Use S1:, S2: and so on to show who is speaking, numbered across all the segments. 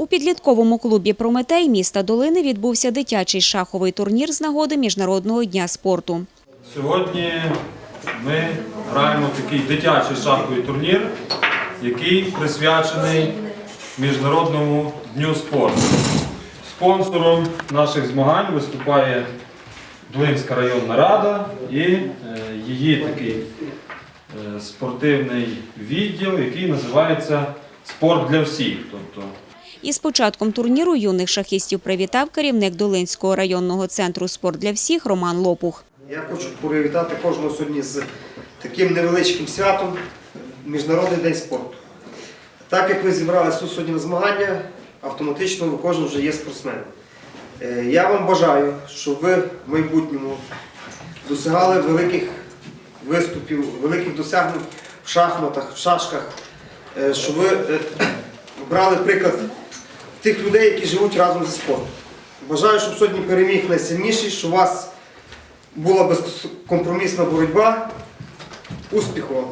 S1: У підлітковому клубі Прометей міста Долини відбувся дитячий шаховий турнір з нагоди Міжнародного дня спорту.
S2: Сьогодні ми граємо такий дитячий шаховий турнір, який присвячений Міжнародному дню спорту. Спонсором наших змагань виступає Долинська районна рада і е, її такий е, спортивний відділ, який називається Спорт для всіх. Тобто
S1: Із початком турніру юних шахістів привітав керівник Долинського районного центру «Спорт для всіх» Роман Лопух.
S3: Я хочу привітати кожного сьогодні з таким невеличким святом Міжнародний день спорту. Так як ви зібралися тут сьогодні на змагання, автоматично ви кожен вже є спортсменом. Е, Я вам бажаю, щоб ви в майбутньому досягали великих виступів, великих досягнень в шахматах, в шашках, е, щоб ви е, брали приклад тих людей, які живуть разом зі спортом. Бажаю, щоб сьогодні переміг найсильніший, щоб у вас була безкомпромісна боротьба. Успіху вам!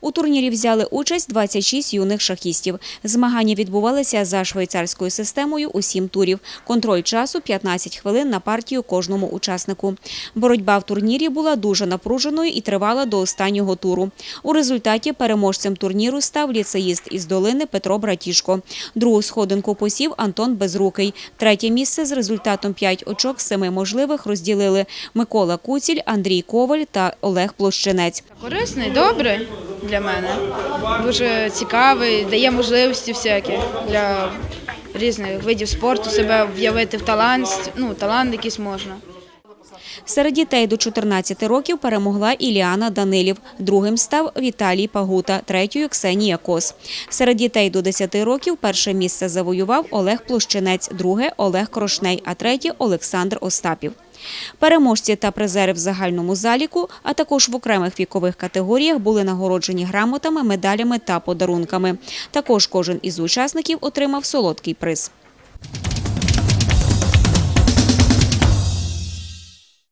S1: У турнірі взяли участь 26 юних шахістів. Змагання відбувалися за швейцарською системою у сім турів. Контроль часу – 15 хвилин на партію кожному учаснику. Боротьба в турнірі була дуже напруженою і тривала до останнього туру. У результаті переможцем турніру став ліцеїст із долини Петро Братішко. Другу сходинку посів Антон Безрукий. Третє місце з результатом 5 очок з семи можливих розділили Микола Куціль, Андрій Коваль та Олег Площинець.
S4: Корисний, добрий для мене. Дуже цікавий, дає можливості всякі для різних видів спорту, себе в'явити в талант, ну, талант якийсь можна.
S1: Серед дітей до 14 років перемогла Іліана Данилів. Другим став Віталій Пагута, третьою – Ксенія Кос. Серед дітей до 10 років перше місце завоював Олег Площинець, друге – Олег Крошней, а третє – Олександр Остапів. Переможці та призери в загальному заліку, а також в окремих вікових категоріях були нагороджені грамотами, медалями та подарунками. Також кожен із учасників отримав солодкий приз.